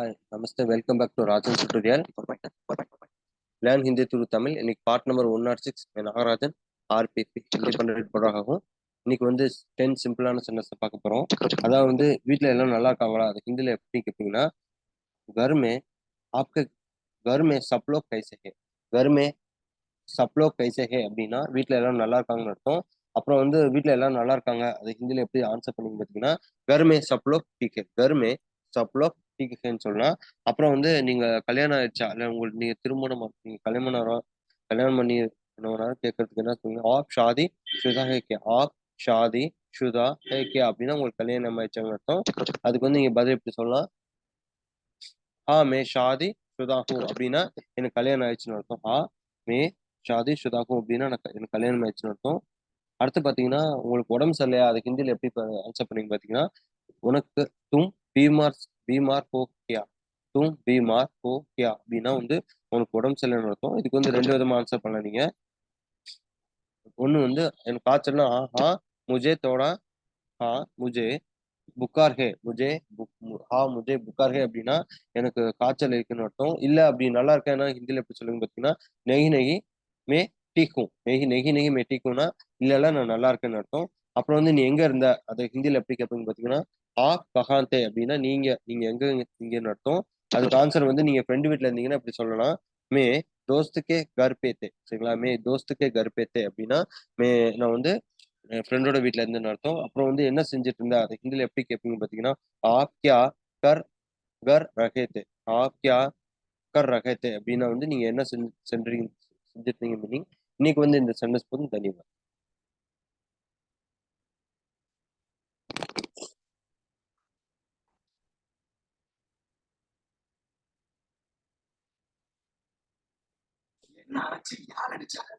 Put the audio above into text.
Hi Namaste welcome back to Rajan சுற்றுதியால் learn Hindi through Tamil இன்னைக்கு part number one R six Nagarajan. RPP hundred போடாகும் இன்னைக்கு வந்து டென் சிம்பிளான சென்டென்ஸ் பார்க்க போறோம். அதாவது வந்து வீட்டில் எல்லாம் நல்லா இருக்காங்களா? அது ஹிந்தியில் எப்படி கேட்பீங்கன்னா கர்மே ஆப்கே கர்மே சப்லோ கைசே கர்மே சப்லோ கைசே அப்படின்னா வீட்டில் எல்லாம் நல்லா இருக்காங்கன்னு அர்த்தம். அப்புறம் வந்து வீட்டில் எல்லாம் நல்லா இருக்காங்க. அது ஹிந்தியில் எப்படி ஆன்சர் பண்ணீங்க பார்த்தீங்கன்னா கர்மே சப்லோ பீக்கே கர்மே சப்லோ ஒட்டிக்கன்னு சொல்லலாம் அப்புறம் வந்து நீங்க கல்யாணம் ஆயிடுச்சா? இல்லை உங்களுக்கு நீங்க திருமணம் நீங்க கல்யாணம் கல்யாணம் பண்ணி பண்ணவனாலும் கேட்கறதுக்கு என்ன சொல்லுங்க ஆப் ஷாதி சுதா ஹேக்கே ஆப் ஷாதி சுதா ஹேக்கே அப்படின்னா உங்களுக்கு கல்யாணம் ஆயிடுச்சாங்க அர்த்தம். அதுக்கு வந்து நீங்க பதில் எப்படி சொல்லலாம்? ஹா மே ஷாதி சுதாஹூ அப்படின்னா எனக்கு கல்யாணம் ஆயிடுச்சுன்னு அர்த்தம். ஹா மே ஷாதி சுதாஹூ அப்படின்னா எனக்கு கல்யாணம் ஆயிடுச்சுன்னு அர்த்தம். அடுத்து பாத்தீங்கன்னா உங்களுக்கு உடம்பு சரியில்லையா? அது ஹிந்தியில் எப்படி ஆன்சர் பண்ணீங்க பாத்தீங்கன்னா உனக்கு தும் பீமார் பீமார் போக்கியா? கியா தும் பீமார் போக்கியா? கியா அப்படின்னா வந்து உனக்கு உடம்பு சரியில்லைன்னு அர்த்தம். இதுக்கு வந்து ரெண்டு விதமா ஆன்சர் பண்ணலாம் நீங்க. ஒண்ணு வந்து எனக்கு காய்ச்சல்னா ஹா முஜே தோடா ஹா முஜே புக்கார் ஹே. முஜே ஹா முஜே புக்கார் ஹே அப்படின்னா எனக்கு காய்ச்சல் இருக்குன்னு அர்த்தம். இல்ல அப்படி நல்லா இருக்கேன்னா ஹிந்தில எப்படி சொல்லுங்க பாத்தீங்கன்னா நெகி நெகி மே டீக்கும். நெகி நெகி நெகி மே டீக்கும்னா இல்ல இல்ல நான் நல்லா இருக்கேன்னு அர்த்தம். அப்புறம் வந்து நீ எங்க இருந்த? அதை ஹிந்தில எப்படி கேட்பீங்க பாத்தீங்கன்னா ஆ கஹாந்தே அப்படின்னா நீங்க நீங்க எங்க இங்கன்னு அர்த்தம். அதுக்கு ஆன்சர் வந்து நீங்க ஃப்ரெண்டு வீட்ல இருந்தீங்கன்னா இப்படி சொல்லலாம். மே தோஸ்துக்கே கர்பேத்தே சரிங்களா? மே தோஸ்துக்கே கர்பேத்தே அப்படின்னா மே நான் வந்து ஃப்ரெண்டோட வீட்ல இருந்தேன்னு அர்த்தம். அப்புறம் வந்து என்ன செஞ்சுட்டு இருந்தா? அது ஹிந்தியில எப்படி கேட்பீங்க பாத்தீங்கன்னா ஆப் கியா கர் கர் ரகேத்தே. ஆப் கியா கர் ரகேத்தே அப்படின்னா வந்து நீங்க என்ன செஞ்சு சென்றீங்க செஞ்சிருந்தீங்க மீனிங் இன்னைக்கு வந்து இந்த சென்டென்ஸ் போதும் தனிவா என்ன ஆச்சு யார் அடிச்சாங்க